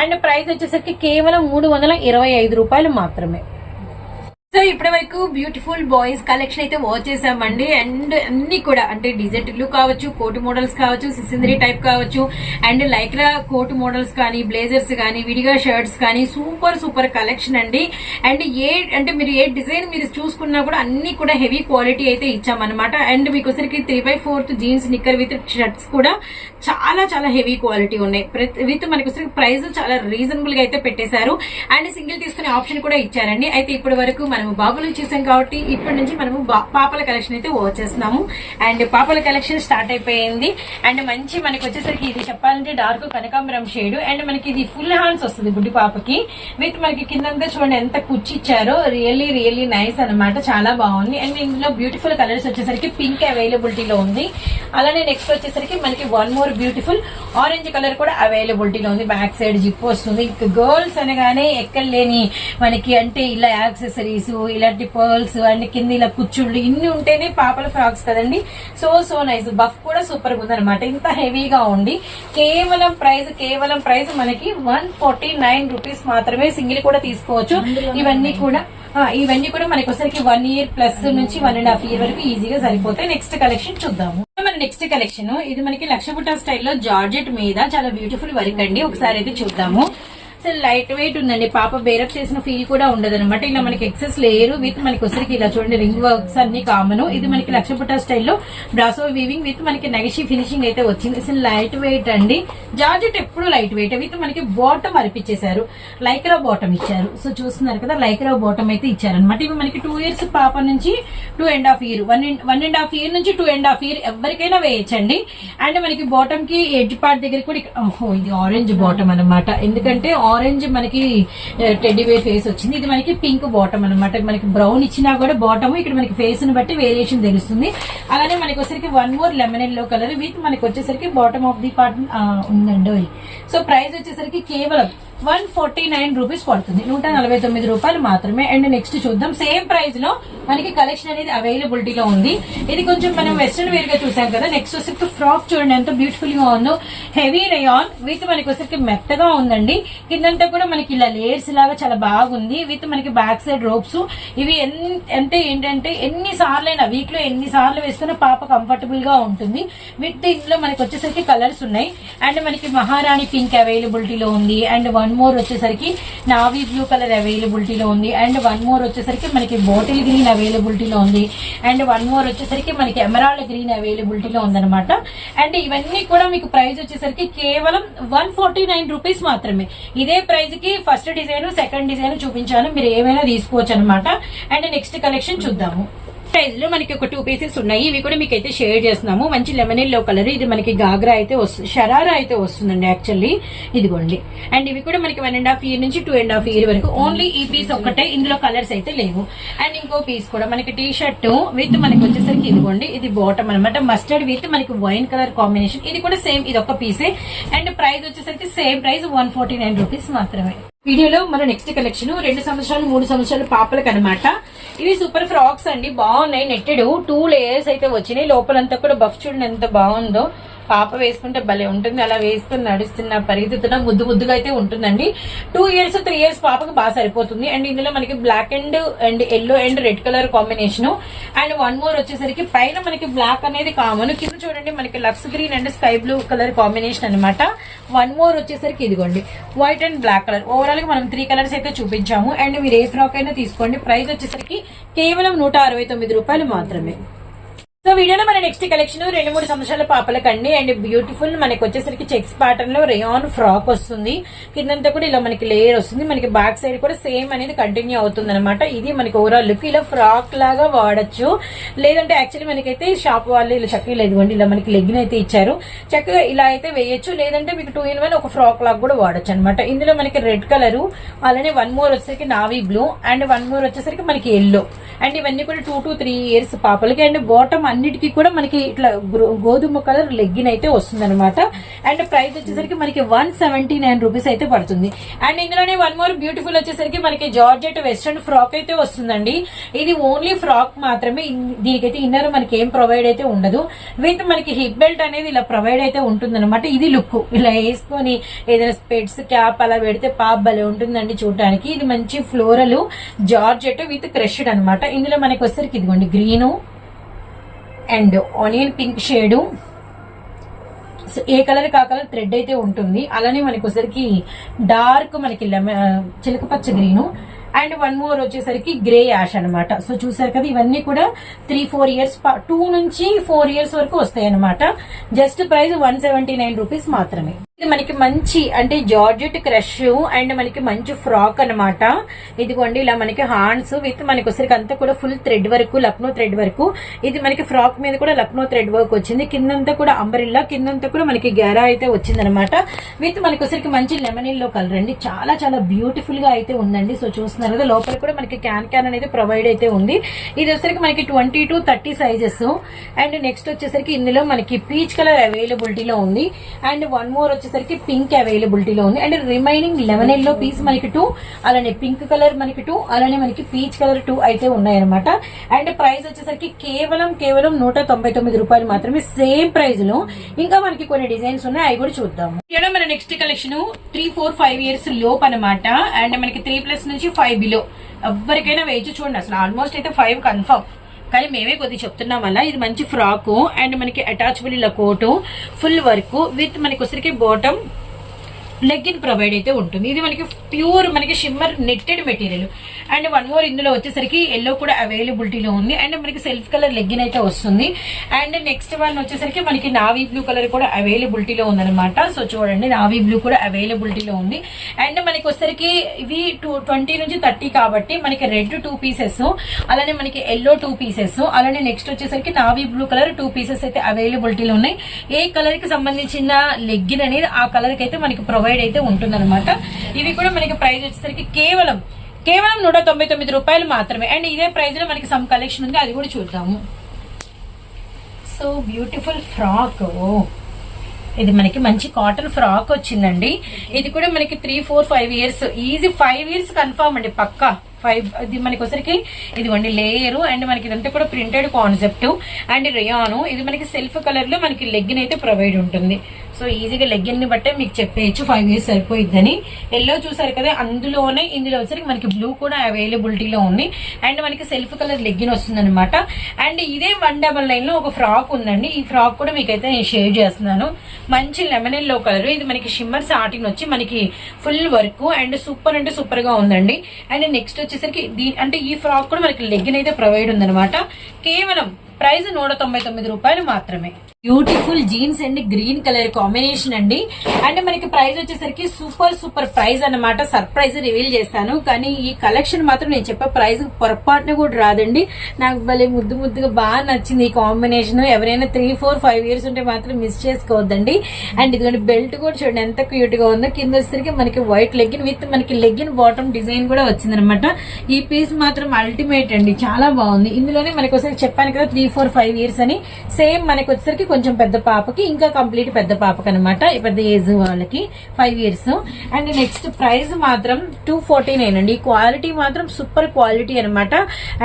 అండ్ ప్రైస్ వచ్చేసరికి కేవలం మూడు వందల ఇరవై ఐదు రూపాయలు మాత్రమే. సో ఇప్పటి వరకు బ్యూటిఫుల్ బాయ్స్ కలెక్షన్ అయితే వాచ్ చేసామండి. అండ్ అన్ని కూడా అంటే డిజర్ట్లు కావచ్చు కోటు మోడల్స్ కావచ్చు సిసిందరీ టైప్ కావచ్చు అండ్ లైక్రా కోటు మోడల్స్ కానీ బ్లేజర్స్ కానీ విడిగా షర్ట్స్ కానీ సూపర్ సూపర్ కలెక్షన్ అండి. అండ్ ఏ అంటే మీరు ఏ డిజైన్ మీరు చూసుకున్నా కూడా అన్ని కూడా హెవీ క్వాలిటీ అయితే ఇచ్చామన్నమాట. అండ్ మీకు వచ్చరికి three by fourth jeans knicker with shirts కూడా చాలా చాలా హెవీ క్వాలిటీ ఉన్నాయి. విత్ మనకి వచ్చరికి ప్రైస్ చాలా రీజనబుల్గా అయితే పెట్టేశారు. అండ్ సింగిల్ తీసుకునే ఆప్షన్ కూడా ఇచ్చారండి. అయితే ఇప్పటి వరకు మనము బాబులు చూసాం కాబట్టి ఇప్పటి నుంచి మనము బా- పాపల కలెక్షన్ అయితే వచ్చేస్తున్నాము అండ్ పాపల కలెక్షన్ స్టార్ట్ అయిపోయింది. అండ్ మంచి మనకి వచ్చేసరికి ఇది చెప్పాలంటే డార్క్ కనకాంబరం షేడ్ అండ్ మనకి ఇది ఫుల్ హ్యాండ్స్ వస్తుంది బుడ్డి పాపకి. విత్ మనకి కిందంతా చూడండి ఎంత కుచ్చి ఇచ్చారో. రియల్లీ రియల్లీ నైస్ అన్నమాట. చాలా బాగుంది. అండ్ ఇందులో బ్యూటిఫుల్ కలర్స్ వచ్చేసరికి పింక్ అవైలబిలిటీలో ఉంది. అలానే నెక్స్ట్ వచ్చేసరికి మనకి one more beautiful orange colour కూడా అవైలబిలిటీలో ఉంది. బ్యాక్ సైడ్ జిప్ వస్తుంది. గర్ల్స్ అనగానే ఎక్కడ లేని మనకి అంటే ఇలా యాక్సెసరీస్ ఇలాంటి పర్ల్స్ అండ్ కింద ఇలా కుచ్చుళ్ళు ఇన్ని ఉంటేనే పాపల ఫ్రాక్స్ కదండి. So so nice. బఫ్ కూడా సూపర్గా ఉందన్నమాట. ఇంత హెవీగా ఉండి కేవలం ప్రైస్ కేవలం ప్రైస్ మనకి వన్ ఫార్టీ నైన్ రూపీస్ మాత్రమే సింగిల్ కూడా తీసుకోవచ్చు. ఇవన్నీ కూడా ఇవన్నీ కూడా మనకి ఒకసారికి వన్ ఇయర్ ప్లస్ నుంచి వన్ అండ్ హాఫ్ ఇయర్ వరకు ఈజీగా సరిపోతాయి. నెక్స్ట్ కలెక్షన్ చూద్దాము. మన నెక్స్ట్ కలెక్షన్ ఇది మనకి లక్ష బుట్ట స్టైల్లో జార్జెట్ మీద చాలా బ్యూటిఫుల్ వర్క్ అండి. ఒకసారి అయితే చూద్దాము. అసలు లైట్ వెయిట్ ఉందండి. పాప బేరప్ చేసిన ఫీల్ కూడా ఉండదు అనమాట ఇలా మనకి ఎక్సెస్ లేరు విత్ మనకి వచ్చరికి ఇలా చూడండి రింగ్ వర్క్స్ అన్ని కామన్ ఇది మనకి లక్ష స్టైల్లో బ్రాసో వీవింగ్ విత్ మనకి నగిషి ఫినిషింగ్ అయితే వచ్చింది. అసలు లైట్ వెయిట్ అండి. జార్జెట్ ఎప్పుడు లైట్ వెయిట్ విత్ మనకి బాటమ్ అర్పించేశారు. లైక్రా బాటమ్ ఇచ్చారు. సో చూస్తున్నారు కదా లైక్రా బాటమ్ అయితే ఇచ్చారనమాట ఇవి మనకి టూ ఇయర్స్ పాప నుంచి two and half year one one and half year నుంచి టూ అండ్ హాఫ్ ఇయర్ ఎవరికైనా వేయచ్చండి. అండ్ మనకి బాటమ్కి ఎడ్జ్ పార్ట్ దగ్గర కూడా ఓహో ఇది ఆరెంజ్ బాటమ్ అన్నమాట. ఎందుకంటే ఆరెంజ్ మనకి టెడ్డీ వేర్ ఫేస్ వచ్చింది. ఇది మనకి పింక్ బాటమ్ అన్నమాట. మనకి బ్రౌన్ ఇచ్చినా కూడా బాటమ్ ఇక్కడ మనకి ఫేస్ని బట్టి వేరియేషన్ తెలుస్తుంది. అలానే మనకి వచ్చేసరికి one more lemon yellow colour with మనకి వచ్చేసరికి బాటమ్ ఆఫ్ ది పార్ట్ ఉందండి. సో ప్రైస్ వచ్చేసరికి కేవలం వన్ ఫార్టీ నైన్ రూపీస్ పడుతుంది. నూట నలభై తొమ్మిది రూపాయలు మాత్రమే. అండ్ నెక్స్ట్ చూద్దాం. సేమ్ ప్రైస్లో మనకి కలెక్షన్ అనేది అవైలబిలిటీ లో ఉంది. ఇది కొంచెం మనం వెస్ట్రన్ వేర్గా చూసాం కదా. నెక్స్ట్ వచ్చేసి ఫ్రాక్ చూడండి. ఎంత బ్యూటిఫుల్గా ఉందో. హెవీ రయాన్ విత్ మనకి వచ్చేసరికి మెత్తగా ఉందండి. కిందంతా కూడా మనకి ఇలా లేయర్స్ లాగా చాలా బాగుంది. విత్ మనకి బ్యాక్ సైడ్ రోప్స్ ఇవి అంటే ఏంటంటే ఎన్ని సార్లు అయినా వీక్లో ఎన్ని సార్లు వేసుకున్న పాప కంఫర్టబుల్గా ఉంటుంది. విత్ ఇందులో మనకి వచ్చేసరికి కలర్స్ ఉన్నాయి. అండ్ మనకి మహారాణి పింక్ అవైలబిలిటీలో ఉంది. అండ్ వన్ వన్ మోర్ వచ్చేసరికి నావీ బ్లూ కలర్ అవైలబిలిటీలో ఉంది. అండ్ వన్ మోర్ వచ్చేసరికి మనకి బాటిల్ గ్రీన్ అవైలబిలిటీలో ఉంది. అండ్ వన్ మోర్ వచ్చేసరికి మనకి ఎమరాల్డ్ గ్రీన్ అవైలబిలిటీలో ఉందనమాట అండ్ ఇవన్నీ కూడా మీకు ప్రైస్ వచ్చేసరికి కేవలం వన్ ఫార్టీ నైన్ రూపీస్ మాత్రమే. ఇదే ప్రైస్కి ఫస్ట్ డిజైన్ సెకండ్ డిజైన్ చూపించాను. మీరు ఏమైనా తీసుకోవచ్చు అనమాట అండ్ నెక్స్ట్ కలెక్షన్ చూద్దాము. ప్రైస్లో మనకి ఒక టూ పీసెస్ ఉన్నాయి. ఇవి కూడా మీకు అయితే షేర్ చేస్తున్నాము. మంచి లెమన్ ఎల్లో కలర్ ఇది మనకి గాగ్రా అయితే వస్తుంది షరారా అయితే వస్తుందండి యాక్చువల్లీ ఇదిగోండి. అండ్ ఇవి కూడా మనకి వన్ అండ్ హాఫ్ ఇయర్ నుంచి టూ అండ్ హాఫ్ ఇయర్ వరకు ఓన్లీ ఈ పీస్ ఒక్కటే. ఇందులో కలర్స్ అయితే లేవు. అండ్ ఇంకో పీస్ కూడా మనకి టీ షర్ట్ విత్ మనకి వచ్చేసరికి ఇదిగోండి. ఇది బాటమ్ అనమాట మస్టర్డ్ విత్ మనకి వైన్ కలర్ కాంబినేషన్ ఇది కూడా సేమ్ ఇది ఒక పీసే అండ్ ప్రైస్ వచ్చేసరికి same price one forty nine rupees మాత్రమే. వీడియోలో మన నెక్స్ట్ కలెక్షన్ రెండు సంవత్సరాలు మూడు సంవత్సరాలు పాపలకు అనమాట ఇవి సూపర్ ఫ్రాక్స్ అండి. బాగున్నాయి నెట్టెడ్. టూ లేయర్స్ అయితే వచ్చినాయి. లోపలంతా కూడా బఫ్ చూడండి ఎంత బాగుందో. పాప వేసుకుంటే భలే ఉంటుంది. అలా వేసుకుని నడుస్తున్న పరిగెత్తుతున్న ముద్దు ముద్దుగా అయితే ఉంటుందండి. టూ ఇయర్స్ త్రీ ఇయర్స్ పాపకు బాగా సరిపోతుంది. అండ్ ఇందులో మనకి black and and yellow and red colour combination and one more వచ్చేసరికి పైన మనకి బ్లాక్ అనేది కామన్ కింద చూడండి మనకి Lux green and sky blue colour combination అనమాట వన్ మోర్ వచ్చేసరికి ఇదిగోండి వైట్ అండ్ బ్లాక్ కలర్ ఓవరాల్గా మనం త్రీ కలర్స్ అయితే చూపించాము. అండ్ మీరు ఏ ఫ్రాక్ అయినా తీసుకోండి. ప్రైస్ వచ్చేసరికి కేవలం నూట అరవై తొమ్మిది రూపాయలు మాత్రమే. సో వీడియోలో మన నెక్స్ట్ కలెక్షన్ రెండు మూడు సంవత్సరాల పాపలకండి. అండ్ బ్యూటిఫుల్ మనకి వచ్చేసరికి చెక్స్ ప్యాటర్న్లో రేయాన్ ఫ్రాక్ వస్తుంది. కిందంతా కూడా ఇలా మనకి లేయర్ వస్తుంది. మనకి బ్యాక్ సైడ్ కూడా సేమ్ అనేది కంటిన్యూ అవుతుంది అనమాట ఇది మనకి ఓవరాల్ లుక్ ఇలా ఫ్రాక్ లాగా వాడచ్చు. లేదంటే యాక్చువల్లీ మనకైతే షాప్ వాళ్ళు ఇలా చక్కగా లేదు ఇలా మనకి లెగ్గిన్ అయితే ఇచ్చారు. చక్కగా ఇలా అయితే వేయొచ్చు. లేదంటే మీకు టూ ఇన్ వన్ ఒక ఫ్రాక్ లాగా కూడా వాడచ్చు అనమాట ఇందులో మనకి రెడ్ కలర్ అలానే వన్ మోర్ వచ్చేసరికి navy blue and one more వచ్చేసరికి మనకి ఎల్లో అండ్ ఇవన్నీ కూడా టూ టు త్రీ ఇయర్స్ పాపలకి. అండ్ బాటమ్ అన్నిటికీ కూడా మనకి ఇట్లా గోధుమ కలర్ లెగ్గిన్ అయితే వస్తుంది అనమాట అండ్ ప్రైస్ వచ్చేసరికి మనకి వన్ సెవెంటీ నైన్ రూపీస్ అయితే పడుతుంది. అండ్ ఇందులోనే వన్ మోర్ బ్యూటిఫుల్ వచ్చేసరికి మనకి జార్జెట్ వెస్ట్రన్ ఫ్రాక్ అయితే వస్తుందండి. ఇది ఓన్లీ ఫ్రాక్ మాత్రమే. దీనికైతే ఇన్నర్ మనకి ఏం ప్రొవైడ్ అయితే ఉండదు. విత్ మనకి హిప్ బెల్ట్ అనేది ఇలా ప్రొవైడ్ అయితే ఉంటుంది ఇది లుక్. ఇలా వేసుకొని ఏదైనా స్పెట్స్ క్యాప్ అలా పెడితే పాప్ భలే ఉంటుందండి చూడడానికి. ఇది మంచి ఫ్లోరల్ జార్జెట్ విత్ క్రష్డ్ అన్నమాట. ఇందులో మనకి వచ్చేసరికి ఇదిగోండి green and onion pink shade. A colour కా కలర్ థ్రెడ్ అయితే ఉంటుంది. అలానే మనకి డార్క్ మనకి లెమ- పచ్చ గ్రీను. అండ్ వన్ మోర్ వచ్చేసరికి గ్రే యాష్ అనమాట సో చూసారు కదా ఇవన్నీ కూడా త్రీ ఫోర్ ఇయర్స్ టూ నుంచి ఫోర్ ఇయర్స్ వరకు వస్తాయి అనమాట just price one seventy nine rupees మాత్రమే. ఇది మనకి మంచి అంటే జార్జెట్ క్రష్ అండ్ మనకి మంచి ఫ్రాక్ అన్నమాట. ఇదిగోండి ఇలా మనకి హాండ్స్ విత్ మనకి వచ్చరికి అంతా కూడా ఫుల్ థ్రెడ్ వరకు లక్నో థ్రెడ్ వరకు. ఇది మనకి ఫ్రాక్ మీద కూడా లక్నో థ్రెడ్ వర్క్ వచ్చింది. కిందంతా కూడా అంబరిల్లా కిందంతా కూడా మనకి గెరా అయితే వచ్చింది అనమాట విత్ మనకి వచ్చరికి మంచి లెమన్లో కలర్ అండి. చాలా చాలా బ్యూటిఫుల్గా అయితే ఉందండి. సో చూస్తున్నారు కదా లోపల కూడా మనకి క్యాన్ క్యాన్ అనేది ప్రొవైడ్ అయితే ఉంది. ఇది వచ్చరికి మనకి twenty to thirty sizes and next వచ్చేసరికి ఇందులో మనకి పీచ్ కలర్ అవైలబిలిటీలో ఉంది. అండ్ వన్ మోర్ వచ్చేసరికి పింక్ అవైలబిలిటీలో ఉంది. And remaining eleven yellow piece మనకి టూ అలానే పింక్ కలర్ మనకి టూ అలానే మనకి పీచ్ కలర్ టూ అయితే ఉన్నాయన్నమాట. అండ్ ప్రైస్ వచ్చేసరికి కేవలం కేవలం నూట తొంభై తొమ్మిది రూపాయలు మాత్రమే సేమ్ ప్రైస్లో. ఇంకా మనకి కొన్ని డిజైన్స్ ఉన్నాయి అవి కూడా చూద్దాం. ఇక్కడ మన next collection three four five years లోప్ అనమాట అండ్ మనకి త్రీ ప్లస్ నుంచి ఫైవ్ బిలో ఎవరికైనా వేచి చూడండి అసలు ఆల్మోస్ట్ అయితే ఫైవ్ కన్ఫర్మ్ కానీ మేమే కొద్దిగా చెప్తున్నాం అలా. ఇది మంచి ఫ్రాకు అండ్ మనకి అటాచబుల్ ఇలా కోటు ఫుల్ వర్క్ విత్ మనకి వచ్చరికి బాటమ్ లెగ్గిన్ ప్రొవైడ్ అయితే ఉంటుంది. ఇది మనకి ప్యూర్ మనకి shimmer netted material and one more ఇందులో వచ్చేసరికి ఎల్లో కూడా అవైలబిలిటీలో ఉంది. అండ్ మనకి సెల్ఫ్ కలర్ లెగ్గిన్ అయితే వస్తుంది. అండ్ నెక్స్ట్ వన్ వచ్చేసరికి మనకి నావీ బ్లూ కలర్ కూడా అవైలబిలిటీలో ఉందన్నమాట. సో చూడండి నావీ బ్లూ కూడా అవైలబిలిటీలో ఉంది. అండ్ మనకి వచ్చేసరికి ఇవి టూ ట్వంటీ నుంచి థర్టీ కాబట్టి మనకి రెడ్ టూ పీసెస్ అలానే మనకి ఎల్లో టూ పీసెస్ అలానే నెక్స్ట్ వచ్చేసరికి navy blue colour two pieces అయితే అవైలబిలిటీలో ఉన్నాయి. ఏ కలర్కి సంబంధించిన లెగ్గిన్ అనేది ఆ కలర్కి అయితే మనకి ప్రొవైడ్ అయితే ఉంటుందన్నమాట. ఇవి కూడా మనకి ప్రైస్ వచ్చేసరికి కేవలం కేవలం నూట తొంభై తొమ్మిది రూపాయలు మాత్రమే. అండ్ ఇదే ప్రైస్లో మనకి సమ్ కలెక్షన్ ఉంది అది కూడా చూద్దాము. సో బ్యూటిఫుల్ ఫ్రాక్ ఇది మనకి మంచి కాటన్ ఫ్రాక్ వచ్చిందండి. ఇది కూడా మనకి three four five years easy five years confirm అండి పక్కా. ఫైవ్ ఇది మనకి వచ్చరికి ఇదిగోండి లేయర్ అండ్ మనకి ఇదంతా కూడా ప్రింటెడ్ కాన్సెప్ట్ అండ్ రియాను ఇది మనకి సెల్ఫ్ కలర్లో మనకి లెగ్గిన్ అయితే ప్రొవైడ్ ఉంటుంది. సో ఈజీగా లెగ్గిన్ని బట్టే మీకు చెప్పేయచ్చు. ఫైవ్ ఇయర్స్ సరిపోయిద్దని. ఎల్లో చూసారు కదా అందులోనే ఇందులో వచ్చరికి మనకి బ్లూ కూడా అవైలబిలిటీలో ఉంది. అండ్ మనకి సెల్ఫ్ కలర్ లెగ్గిన్ వస్తుంది అనమాట అండ్ ఇదే వన్ డబల్ నైన్లో ఒక ఫ్రాక్ ఉందండి. ఈ ఫ్రాక్ కూడా మీకైతే నేను షేర్ చేస్తున్నాను. మంచి లెమన్ ఎల్లో కలర్ ఇది మనకి షిమ్మర్ సాటిన్ వచ్చి మనకి ఫుల్ వర్క్ అండ్ సూపర్ అంటే సూపర్గా ఉందండి. అండ్ నెక్స్ట్ వచ్చేసరికి దీని అంటే ఈ ఫ్రాక్ కూడా మనకి లెగ్గిన్ అయితే ప్రొవైడ్ ఉందన్నమాట. కేవలం ప్రైస్ నూట తొంభై తొమ్మిది రూపాయలు మాత్రమే. Beautiful jeans and green colour combination అండి. అండ్ మనకి ప్రైస్ వచ్చేసరికి సూపర్ సూపర్ ప్రైస్ అన్నమాట. సర్ప్రైజ్ రివీల్ చేస్తాను కానీ ఈ కలెక్షన్ మాత్రం నేను చెప్పే ప్రైస్ పొరపాటున కూడా రాదండి. నాకు భలే ముద్దు ముద్దుగా బాగా నచ్చింది ఈ కాంబినేషన్. ఎవరైనా త్రీ ఫోర్ ఫైవ్ ఇయర్స్ ఉంటే మాత్రం మిస్ చేసుకోవద్దండి. అండ్ ఇదిగోండి బెల్ట్ కూడా చూడండి ఎంత క్యూట్గా ఉందో. కింద వచ్చేసరికి మనకి వైట్ లెగ్గిన్ విత్ మనకి లెగ్గిన్ బాటమ్ డిజైన్ కూడా వచ్చిందనమాట ఈ పీస్ మాత్రం అల్టిమేట్ అండి. చాలా బాగుంది. ఇందులోనే మనకి ఒకసారి చెప్పాను కదా త్రీ ఫోర్ ఫైవ్ ఇయర్స్ అని. సేమ్ మనకి వచ్చేసరికి కొంచెం పెద్ద పాపకి ఇంకా కంప్లీట్ పెద్ద పాపకి అనమాట పెద్ద ఏజ్ వాళ్ళకి five years and next price మాత్రం టూ ఫార్టీ నైన్ అండి. ఈ క్వాలిటీ మాత్రం సూపర్ క్వాలిటీ అనమాట.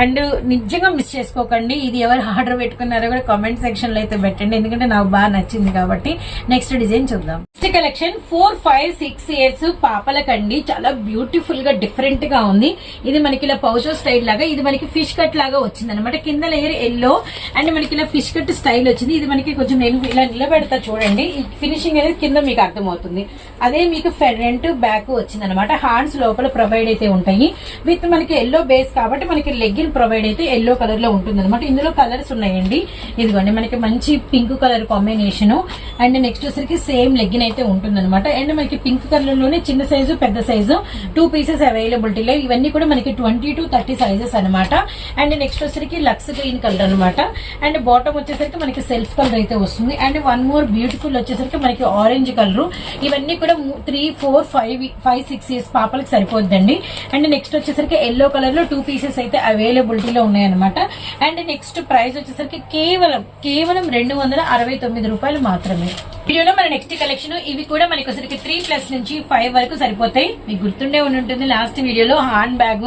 అండ్ నిజంగా మిస్ చేసుకోకండి. ఇది ఎవరు ఆర్డర్ పెట్టుకున్నారో కూడా కామెంట్ సెక్షన్లో అయితే పెట్టండి. ఎందుకంటే నాకు బాగా నచ్చింది కాబట్టి నెక్స్ట్ డిజైన్ చూద్దాం. Next collection four five six years పాపలకండి. చాలా బ్యూటిఫుల్గా డిఫరెంట్గా ఉంది. ఇది మనకి ఇలా పౌచో స్టైల్ లాగా ఇది మనకి ఫిష్ కట్ లాగా వచ్చింది అనమాట కింద లేయర్ ఎల్లో అండ్ మనకి ఇలా ఫిష్ కట్ స్టైల్ వచ్చింది. ఇది మనకి కొంచెం నేను ఇలా నిలబెడతా చూడండి. ఫినిషింగ్ అనేది కింద మీకు అర్థమవుతుంది. అదే మీకు ఫ్రంట్ బ్యాక్ వచ్చింది అనమాట హ్యాండ్స్ లోపల ప్రొవైడ్ అయితే ఉంటాయి. విత్ మనకి ఎల్లో బేస్ కాబట్టి మనకి లెగ్గిన్ ప్రొవైడ్ అయితే ఎల్లో కలర్లో ఉంటుంది అనమాట ఇందులో కలర్స్ ఉన్నాయండి. ఇదిగోండి మనకి మంచి pink colour combination and next వచ్చరికి సేమ్ లెగ్గిన్ అయితే ఉంటుంది అనమాట అండ్ మనకి పింక్ కలర్లోనే చిన్న సైజు పెద్ద సైజు టూ పీసెస్ అవైలబిలిటీలో ఇవన్నీ కూడా మనకి ట్వంటీ టు థర్టీ సైజెస్ అనమాట అండ్ నెక్స్ట్ వచ్చరికి లక్స్ గ్రీన్ కలర్ అనమాట అండ్ బాటమ్ వచ్చేసరికి మనకి సెల్ఫ్ కలర్ అయితే వస్తుంది. అండ్ వన్ మోర్ బ్యూటిఫుల్ వచ్చేసరికి మనకి ఆరెంజ్ కలర్ ఇవన్నీ కూడా three four five five six years పాపలకి సరిపోద్దండి. అండ్ నెక్స్ట్ వచ్చేసరికి ఎల్లో కలర్లో టూ పీసెస్ అయితే అవైలబిలిటీలో ఉన్నాయన్నమాట. అండ్ నెక్స్ట్ ప్రైస్ వచ్చేసరికి కేవలం కేవలం రెండు వందల అరవై తొమ్మిది రూపాయలు మాత్రమే. వీడియోలో మన నెక్స్ట్ కలెక్షన్ ఇవి కూడా మనకి ఒకసారికి త్రీ ప్లస్ నుంచి ఫైవ్ వరకు సరిపోతాయి. మీకు గుర్తుండే ఉంటుంది లాస్ట్ వీడియోలో హ్యాండ్ బ్యాగ్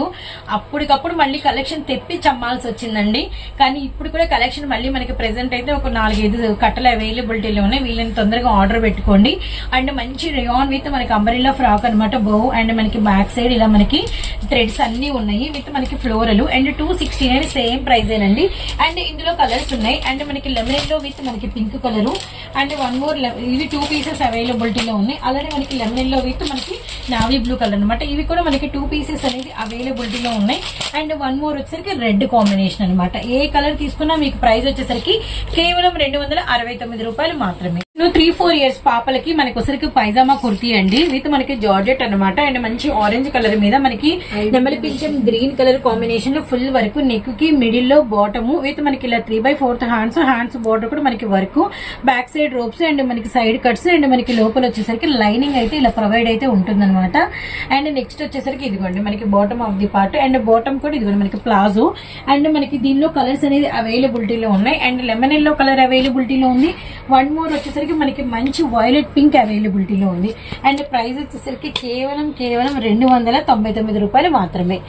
అప్పటికప్పుడు మళ్ళీ కలెక్షన్ తెప్పి చమ్మాల్సి వచ్చిందండి. కానీ ఇప్పుడు కూడా కలెక్షన్ మళ్ళీ మనకి ప్రెసెంట్ అయితే ఒక నాలుగైదు కట్టలు అవైలబిలిటీలో ఉన్నాయి వీళ్ళని తొందరగా ఆర్డర్ పెట్టుకోండి. అండ్ మంచి రియాన్ విత్ మనకి అంబరిల్లా ఫ్రాక్ అనమాట బౌ అండ్ మనకి బ్యాక్ సైడ్ ఇలా మనకి థ్రెడ్స్ అన్ని ఉన్నాయి విత్ మనకి floral and two sixty nine same price and ఇందులో కలర్స్ ఉన్నాయి. అండ్ మనకి లెమన్లో విత్ మనకి pink colour and one more ఇవి టూ పీసెస్ అవైలబిలిటీలో ఉన్నాయి. అలానే మనకి లెమన్లో విత్ మనకి నావీ బ్లూ కలర్ అనమాట ఇవి కూడా మనకి టూ పీసెస్ అనేది అవైలబిలిటీలో ఉన్నాయి. అండ్ వన్ మోర్ వచ్చేసరికి రెడ్ కాంబినేషన్ అనమాట ఏ కలర్ తీసుకున్నా మీకు ప్రైస్ వచ్చేసరికి కేవలం రెండు వందల అరవై తొమ్మిది రూపాయలు మాత్రమే. త్రీ ఫోర్ ఇయర్స్ పాపలకి మనకి వచ్చరికి పైజామా కుర్తీ అండి విత్ మనకి జార్జెట్ అన్నమాట. అండ్ మంచి ఆరెంజ్ కలర్ మీద మనకి నెమలి పింఛం గ్రీన్ కలర్ కాంబినేషన్లో ఫుల్ వర్క్ నెక్కి మిడిల్లో బాటమ్ విత్ మనకి ఇలా three by fourth hands hands border కూడా మనకి work. Back side ropes and మనకి సైడ్ కట్స్ అండ్ మనకి లోపల వచ్చేసరికి లైనింగ్ అయితే ఇలా ప్రొవైడ్ అయితే ఉంటుందన్నమాట. అండ్ నెక్స్ట్ వచ్చేసరికి ఇదిగోండి మనకి bottom of the part and bottom కూడా ఇదిగోండి మనకి ప్లాజో. అండ్ మనకి దీనిలో కలర్స్ అనేది అవైలబిలిటీలో ఉన్నాయి. అండ్ లెమన్ ఎల్లో కలర్ అవైలబిలిటీలో ఉంది. వన్ మోర్ వచ్చేసరికి మనకి మంచి వైలెట్ పింక్ అవైలబిలిటీలో ఉంది. అండ్ ప్రైస్ వచ్చేసరికి కేవలం కేవలం రెండు వందల తొంభై తొమ్మిది రూపాయలు మాత్రమే.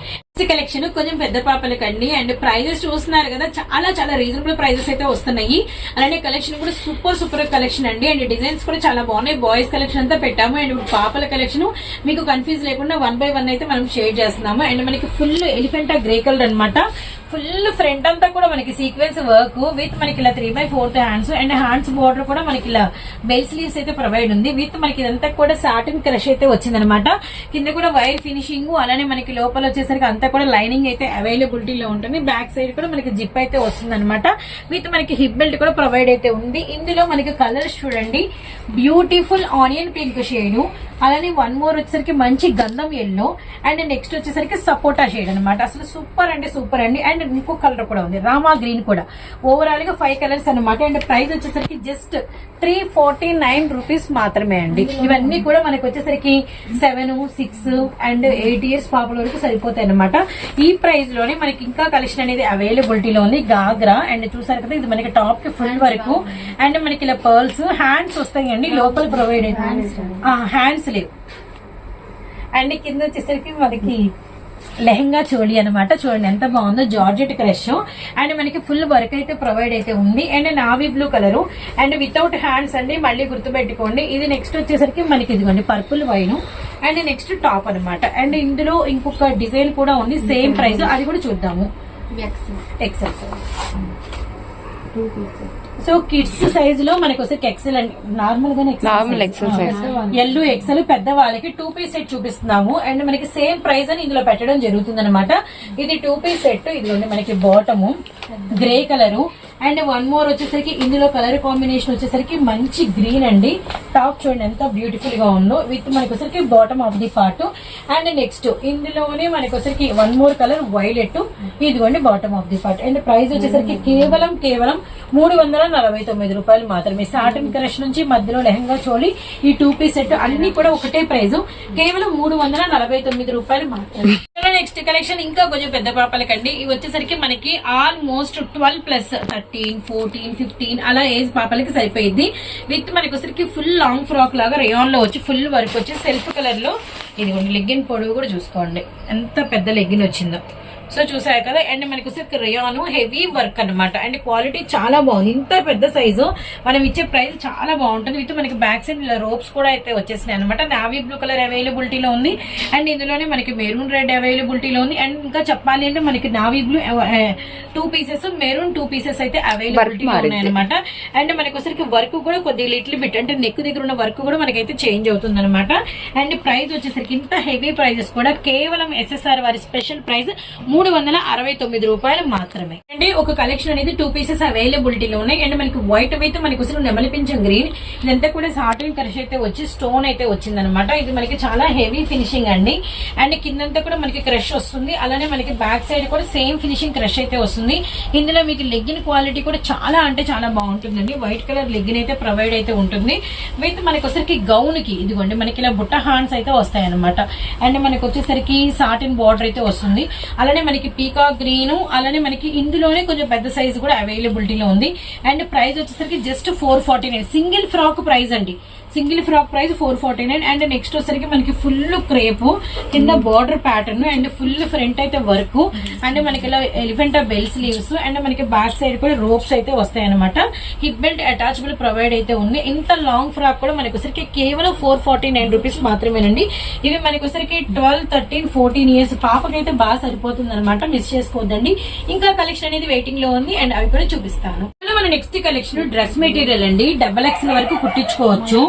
కలెక్షన్ కొంచెం పెద్ద పాపలకండి. అండ్ ప్రైజెస్ చూస్తున్నారు కదా చాలా చాలా రీజనబుల్ ప్రైజెస్ అయితే వస్తున్నాయి. అలానే కలెక్షన్ కూడా సూపర్ సూపర్ కలెక్షన్ అండి. అండ్ డిజైన్స్ కూడా చాలా బాగున్నాయి. బాయ్స్ కలెక్షన్ అంతా పెట్టాము. అండ్ పాపల కలెక్షన్ మీకు కన్ఫ్యూజ్ లేకుండా వన్ బై వన్ అయితే మనం షేర్ చేస్తున్నాము. అండ్ మనకి ఫుల్ ఎలిఫెంటా గ్రే కలర్ అనమాట ఫుల్ ఫ్రంట్ అంతా కూడా మనకి సీక్వెన్స్ వర్క్ విత్ మనకి ఇలా three by fourth hands and hands border కూడా మనకి ఇలా బెల్ స్లీవ్స్ అయితే ప్రొవైడ్ ఉంది. విత్ మనకి ఇదంతా కూడా సాటిన్ క్రష్ అయితే వచ్చిందనమాట కింద కూడా వైర్ ఫినిషింగ్ అలానే మనకి లోపల వచ్చేసరికి అంతా కూడా లైనింగ్ అయితే అవైలబిలిటీలో ఉంటుంది. బ్యాక్ సైడ్ కూడా మనకి జిప్ అయితే వస్తుంది అనమాట విత్ మనకి హిప్ బెల్ట్ కూడా ప్రొవైడ్ అయితే ఉంది. ఇందులో మనకి కలర్స్ చూడండి. బ్యూటిఫుల్ ఆనియన్ పింక్ షేడ్ అలానే వన్ మోర్ వచ్చేసరికి మంచి గంధం ఎల్లో అండ్ నెక్స్ట్ వచ్చేసరికి సపోటా షేడ్ అనమాట అసలు సూపర్ అంటే సూపర్ అండి. అండ్ ఇంకో కలర్ కూడా ఉంది. రామా గ్రీన్ కూడా. ఓవరాల్గా ఫైవ్ కలర్స్ అనమాట అండ్ ప్రైస్ వచ్చేసరికి just three forty nine rupees మాత్రమే అండి. ఇవన్నీ కూడా మనకి వచ్చేసరికి seven six and eight years పాపల వరకు సరిపోతాయి అనమాట ఈ ప్రైస్లోనే మనకి ఇంకా కలెక్షన్ అనేది అవైలబిలిటీలో ఉంది. గాగ్రా అండ్ చూసారు కదా ఇది మనకి టాప్కి ఫుల్ వరకు. అండ్ మనకి ఇలా పర్ల్స్ హ్యాండ్స్ వస్తాయండి. లోపల ప్రొవైడ్ హ్యాండ్స్ లేవు అండ్ కింద వచ్చేసరికి మనకి లెహంగా చోళీ అనమాట చూడండి ఎంత బాగుందో జార్జెట్ క్రష్. అండ్ మనకి ఫుల్ వర్క్ అయితే ప్రొవైడ్ అయితే ఉంది. And navy blue colour. And without hands అండి మళ్ళీ గుర్తుపెట్టుకోండి. ఇది నెక్స్ట్ వచ్చేసరికి మనకి ఇదిగోండి purple wine. And next top అన్నమాట. అండ్ ఇందులో ఇంకొక డిజైన్ కూడా ఉంది సేమ్ ప్రైస్. అది కూడా చూద్దాము. ఎక్సెల్ సో కిడ్స్ సైజ్లో మనకి వచ్చే ఎక్సెల్ అండి నార్మల్ గానే Normal XL size. L XL పెద్ద వాళ్ళకి టూ పీస్ సెట్ చూపిస్తున్నాము. అండ్ మనకి సేమ్ ప్రైస్ అని ఇందులో పెట్టడం జరుగుతుంది అనమాట ఇది టూ పీస్ సెట్ ఇదిగోండి మనకి bottom grey colour and one more వచ్చేసరికి ఇందులో కలర్ కాంబినేషన్ వచ్చేసరికి మంచి గ్రీన్ అండి. టాప్ చూడండి ఎంత బ్యూటిఫుల్గా ఉందో. విత్ మనకి bottom of the part and next ఇందులోనే మనకి వన్ మోర్ కలర్ వైలెట్ ఇదిగోండి bottom of the part and price వచ్చేసరికి కేవలం కేవలం మూడు వందల నలభై తొమ్మిది రూపాయలు మాత్రమే. సాటన్ క్రష్ నుంచి మధ్యలో లెహంగా చోళి ఈ టూ పీస్ సెట్ అన్ని కూడా ఒకటే ప్రైస్ కేవలం మూడు వందల నలభై తొమ్మిది రూపాయలు మాత్రమే. నెక్స్ట్ కలెక్షన్ ఇంకా కొంచెం పెద్ద పాపలకండి. ఇవి వచ్చేసరికి మనకి almost twelve plus thirteen fourteen fifteen అలా ఏజ్ పాపలకి సరిపోయింది విత్ మనకి వచ్చరికి ఫుల్ లాంగ్ ఫ్రాక్ లాగా రేయాన్లో వచ్చి ఫుల్ వర్క్ వచ్చి సెల్ఫ్ కలర్లో ఇదిగోండి లెగ్గిన్ పొడవు కూడా చూసుకోండి. ఎంత పెద్ద లెగ్గిన్ వచ్చిందో. సో చూసారు కదా అండ్ మనకి వచ్చేసరికి రేయాను హెవీ వర్క్ అన్నమాట. అండ్ క్వాలిటీ చాలా బాగుంది. ఇంత పెద్ద సైజు. మనం ఇచ్చే ప్రైస్ చాలా బాగుంటుంది. విత్ మనకి బ్యాక్ సైడ్ ఇలా రోప్స్ కూడా అయితే వచ్చేసినాయి అనమాట నావీ బ్లూ కలర్ అవైలబిలిటీలో ఉంది. అండ్ ఇందులోనే మనకి మెరూన్ రెడ్ అవైలబిలిటీలో ఉంది. అండ్ ఇంకా చెప్పాలి అంటే మనకి navy blue two pieces maroon two pieces అయితే అవైలబిలిటీ ఉన్నాయి అనమాట అండ్ మనకి వచ్చరికి వర్క్ కూడా కొద్దిగా లిటిల్ బిట్ అంటే నెక్ దగ్గర ఉన్న వర్క్ కూడా మనకైతే చేంజ్ అవుతుంది అనమాట అండ్ ప్రైస్ వచ్చేసరికి ఇంత హెవీ ప్రైజెస్ కూడా కేవలం ఎస్ఎస్ఆర్ వారి స్పెషల్ ప్రైస్ మూడు వందల అరవై తొమ్మిది రూపాయలు మాత్రమే. అండ్ ఒక కలెక్షన్ అనేది టూ పీసెస్ అవైలబిలిటీలో ఉన్నాయి. అండ్ మనకి వైట్ అయితే మనకి అసలు నెమలిపించం గ్రీన్ ఇదంతా కూడా సాటిన్ క్రష్ అయితే వచ్చి స్టోన్ అయితే వచ్చింది అనమాట ఇది మనకి చాలా హెవీ ఫినిషింగ్ అండి. అండ్ కిందంతా కూడా మనకి క్రష్ వస్తుంది. అలానే మనకి బ్యాక్ సైడ్ కూడా సేమ్ ఫినిషింగ్ క్రష్ అయితే వస్తుంది. ఇందులో మీకు లెగ్గిన్ క్వాలిటీ కూడా చాలా అంటే చాలా బాగుంటుందండి. వైట్ కలర్ లెగ్గిన్ అయితే ప్రొవైడ్ అయితే ఉంటుంది. విత్ మనకి గౌన్కి ఇదిగోండి మనకి ఇలా బుట్ట హాండ్స్ అయితే వస్తాయి అనమాట అండ్ మనకి వచ్చేసరికి సాటిన్ బార్డర్ అయితే వస్తుంది. అలానే మనకి పీకాక్ గ్రీన్ అలానే మనకి ఇందులోనే కొంచెం పెద్ద సైజు కూడా అవైలబిలిటీలో ఉంది. అండ్ ప్రైస్ వచ్చేసరికి just four forty single frock price అండి. Single frock price four forty nine. And next వచ్చేసరికి మనకి ఫుల్ క్రేప్ కింద border pattern and full front అయితే వర్క్. అండ్ మనకి ఇలా ఎలిఫెంటా బెల్ స్లీవ్స్ అండ్ మనకి బ్యాక్ సైడ్ కూడా రోప్స్ అయితే వస్తాయి అనమాట హిప్ బెల్ట్ అటాచబుల్ ప్రొవైడ్ అయితే ఉంది. ఇంత లాంగ్ ఫ్రాక్ కూడా మనకి వచ్చరికి కేవలం ఫోర్ ఫార్టీ నైన్ రూపీస్ మాత్రమేనండి. ఇవి మనకి వచ్చరికి ట్వెల్వ్ థర్టీన్ ఫోర్టీన్ ఇయర్స్ పాపకైతే బాగా సరిపోతుంది అనమాట మిస్ చేసుకోవద్దండి. ఇంకా కలెక్షన్ అనేది వెయిటింగ్లో ఉంది. అండ్ అవి కూడా చూపిస్తాను. మన నెక్స్ట్ కలెక్షన్ డ్రెస్ మెటీరియల్ అండి. డబల్ ఎక్స్ వరకు కుట్టించుకోవచ్చు.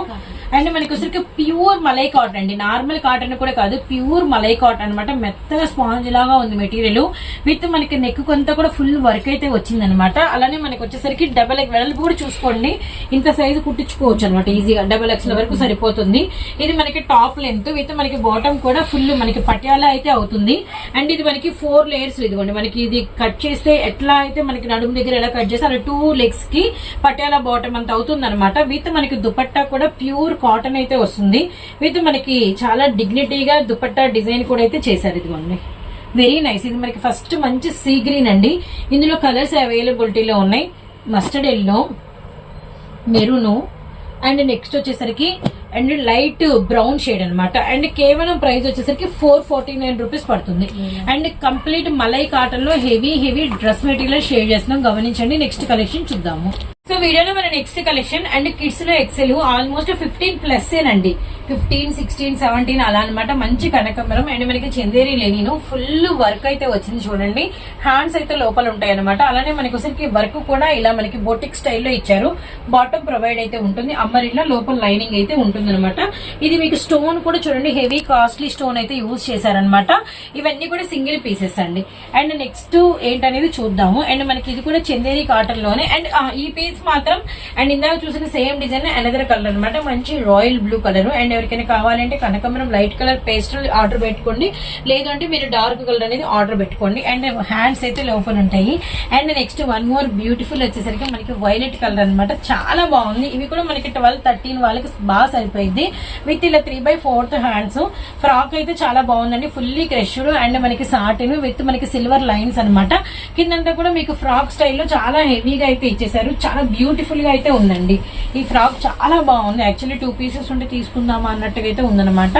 అండ్ మనకి వచ్చరికి ప్యూర్ మలై కాటన్ అండి. నార్మల్ కాటన్ కూడా కాదు ప్యూర్ మలై కాటన్ అన్నమాట. మెత్తగా స్పాంజ్ లాగా ఉంది మెటీరియల్. విత్ మనకి నెక్ కొంత కూడా ఫుల్ వర్క్ అయితే వచ్చింది అనమాట అలానే మనకి వచ్చేసరికి డబల్ ఎక్స్ వెడల్పు కూడా చూసుకోండి. ఇంత సైజు కుట్టించుకోవచ్చు అనమాట ఈజీగా. డబల్ ఎక్స్ వరకు సరిపోతుంది. ఇది మనకి టాప్ లెంత్ విత్ మనకి బాటమ్ కూడా ఫుల్ మనకి పట్యాల అయితే అవుతుంది. అండ్ ఇది మనకి ఫోర్ లేయర్స్ ఇదిగోండి. మనకి ఇది కట్ చేస్తే ఎట్లా అయితే మనకి నడుము దగ్గర ఎలా కట్ చేస్తే అలా టూ లెగ్స్కి పట్యాల బాటమ్ అంత అవుతుంది అనమాట విత్ మనకి దుపట్టా కూడా ప్యూర్ కాటన్ అయితే వస్తుంది. విత్ మనకి చాలా డిగ్నిటీగా దుపట్టా డిజైన్ కూడా అయితే చేశారు ఇదిగోండి. వెరీ నైస్ ఇది మనకి ఫస్ట్ మంచి సీ గ్రీన్ అండి. ఇందులో కలర్స్ అవైలబిలిటీలో ఉన్నాయి. Mustard yellow maroon and next వచ్చేసరికి అండ్ లైట్ బ్రౌన్ షేడ్ అనమాట అండ్ కేవలం ప్రైస్ వచ్చేసరికి ఫోర్ ఫార్టీ నైన్ రూపీస్ పడుతుంది. అండ్ కంప్లీట్ మలై కాటన్లో heavy heavy dress material share చేస్తున్నాం. గమనించండి. నెక్స్ట్ కలెక్షన్ చూద్దాము. సో వీడియోలో మన నెక్స్ట్ కలెక్షన్ అండ్ కిడ్స్లో ఎక్సెల్ ఆల్మోస్ట్ ఫిఫ్టీన్ ప్లస్ ఏనండి ఫిఫ్టీన్ సిక్స్టీన్ సెవెంటీన్ అలా అనమాట మంచి కనకంబరం. అండ్ మనకి చందేరి లెనిను ఫుల్ వర్క్ అయితే వచ్చింది చూడండి. హ్యాండ్స్ అయితే లోపల ఉంటాయి అనమాట అలానే మనకి వచ్చరికి వర్క్ కూడా ఇలా మనకి బోటిక్ స్టైల్లో ఇచ్చారు. బాటమ్ ప్రొవైడ్ అయితే ఉంటుంది. అమ్మరిలో లోపల లైనింగ్ అయితే ఉంటుంది అనమాట ఇది మీకు స్టోన్ కూడా చూడండి. హెవీ కాస్ట్లీ స్టోన్ అయితే యూజ్ చేశారనమాట ఇవన్నీ కూడా సింగిల్ పీసెస్ అండి. అండ్ నెక్స్ట్ ఏంటనేది చూద్దాము. అండ్ మనకి ఇది కూడా చందేరి కాటన్లోనే. అండ్ ఈ పీస్ మాత్రం అండ్ ఇందాక చూసిన సేమ్ డిజైన్ అనదర్ కలర్ అనమాట మంచి రాయల్ బ్లూ కలర్ అండ్ ఎవరికైనా కావాలంటే కనకమరం లైట్ కలర్ పేస్టల్ ఆర్డర్ పెట్టుకోండి. లేదంటే మీరు డార్క్ కలర్ అనేది ఆర్డర్ పెట్టుకోండి. అండ్ హ్యాండ్స్ అయితే లోపల ఉంటాయి. And next one more beautiful వచ్చేసరికి మనకి వైలెట్ కలర్ అన్నమాట. చాలా బాగుంది. ఇవి కూడా మనకి ట్వెల్వ్ థర్టీన్ వాళ్ళకి బాగా సరిపోయింది విత్ ఇలా three by fourth hands frock అయితే చాలా బాగుందండి. ఫుల్లీ క్రెష్డ్ అండ్ మనకి సాటిన్ విత్ మనకి సిల్వర్ లైన్స్ అన్నమాట. కిందంతా కూడా మీకు ఫ్రాక్ స్టైల్లో చాలా హెవీగా అయితే ఇచ్చేసారు చాలా బ్యూటిఫుల్గా అయితే ఉందండి. ఈ ఫ్రాక్ చాలా బాగుంది. యాక్చువల్లీ టూ పీసెస్ ఉంటే తీసుకుందామా అన్నట్టుగా అయితే ఉందన్నమాట.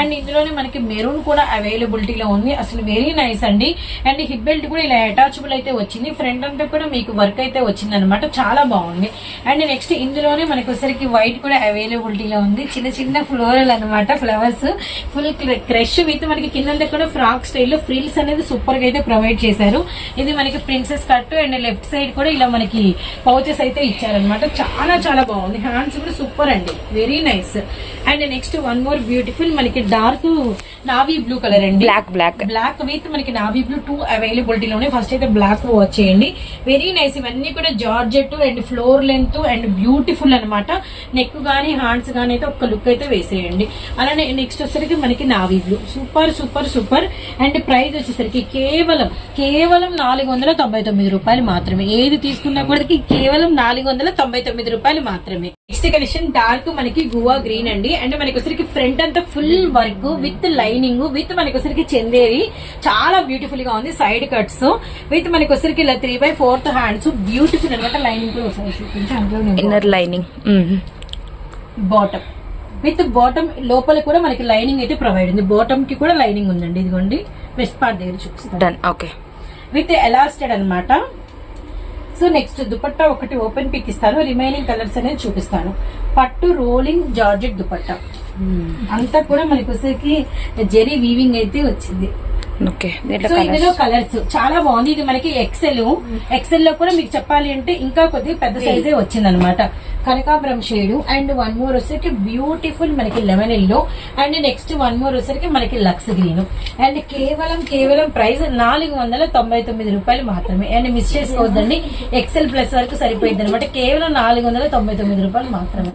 అండ్ ఇందులోనే మనకి మెరూన్ కూడా అవైలబిలిటీలో ఉంది. అసలు వెరీ నైస్ అండి. అండ్ హిప్ బెల్ట్ కూడా ఇలా అటాచబుల్ అయితే వచ్చింది. ఫ్రంట్ అంతా కూడా మీకు వర్క్ అయితే వచ్చింది అనమాట చాలా బాగుంది. అండ్ నెక్స్ట్ ఇందులోనే మనకి ఒకసారికి వైట్ కూడా అవైలబిలిటీలో ఉంది. చిన్న చిన్న ఫ్లోరల్ అనమాట ఫ్లవర్స్ ఫుల్ క్రష్ విత్ మనకి కింద కూడా ఫ్రాక్ స్టైల్లో ఫ్రిల్స్ అనేది సూపర్గా అయితే ప్రొవైడ్ చేశారు. ఇది మనకి princess cut and left side కూడా ఇలా మనకి పౌచెస్ అయితే ఇచ్చారనమాట చాలా చాలా బాగుంది. హ్యాండ్స్ కూడా సూపర్ అండి. Very nice and next one more beautiful మనకి డార్క్ నావీ బ్లూ కలర్ అండి. బ్లాక్ బ్లాక్ బ్లాక్ విత్ మనకి నావీ బ్లూ టూ అవైలబిలిటీలోనే ఫస్ట్ అయితే బ్లాక్ వాచ్ చేయండి వెరీ నైస్ ఇవన్నీ కూడా georgette and floor length and beautiful అన్నమాట. నెక్ గానీ హ్యాండ్స్ గానీ అయితే ఒక లుక్ అయితే వేసేయండి. అలానే నెక్స్ట్ వచ్చేసరికి మనకి navy blue. Super super super and price వచ్చేసరికి కేవలం కేవలం నాలుగు వందల తొంభై తొమ్మిది రూపాయలు మాత్రమే. ఏది తీసుకున్నా కూడా కేవలం నాలుగు వందల తొంభై తొమ్మిది రూపాయలు మాత్రమే. నెక్స్ట్ కలెక్షన్ డార్క్ మనకి గువా గ్రీన్ అండి. అండ్ మనకి వచ్చరికి ఫ్రంట్ అంతా full work with lining with మనకి వచ్చరికి చందేరి. చాలా బ్యూటిఫుల్గా ఉంది సైడ్ కట్స్ విత్ మనకి వచ్చరికి ఇలా three by fourth hands beautiful అనమాట లైనింగ్ కూడా చూపించి inner lining bottom with bottom లోపల కూడా మనకి లైనింగ్ అయితే ప్రొవైడ్ ఉంది. బాటమ్కి కూడా లైనింగ్ ఉందండి ఇదిగోండి. వెస్ట్ పార్ట్ దగ్గర చూపిస్తాను. డన్ ఓకే విత్ ఎలాస్టెడ్ అన్నమాట సో నెక్స్ట్ దుపట్టా ఒకటి ఓపెన్ పిక్ ఇస్తాను. రిమైనింగ్ కలర్స్ అనేది చూపిస్తాను. పట్టు రోలింగ్ జార్జెట్ దుపట్టా. అంతా కూడా మనకి వచ్చేసరికి జెరీ వీవింగ్ అయితే వచ్చింది. సో ఇందులో కలర్స్. కలర్స్. చాలా బాగుంది. ఇది మనకి ఎక్సెల్ ఎక్సెల్లో కూడా మీకు చెప్పాలి అంటే ఇంకా కొద్దిగా పెద్ద సైజే వచ్చింది అనమాట కనకాంబరం షేడ్ అండ్ వన్ మోర్ వచ్చేసరికి బ్యూటిఫుల్ మనకి lemon yellow and next one more వచ్చేసరికి మనకి లక్స్ గ్రీన్. అండ్ కేవలం కేవలం ప్రైస్ నాలుగు వందల తొంభై తొమ్మిది రూపాయలు మాత్రమే. అండ్ మిస్ చేసుకోవద్దండి ఎక్సెల్ ప్లస్ వరకు సరిపోయింది అనమాట కేవలం నాలుగు వందల తొంభై తొమ్మిది రూపాయలు మాత్రమే.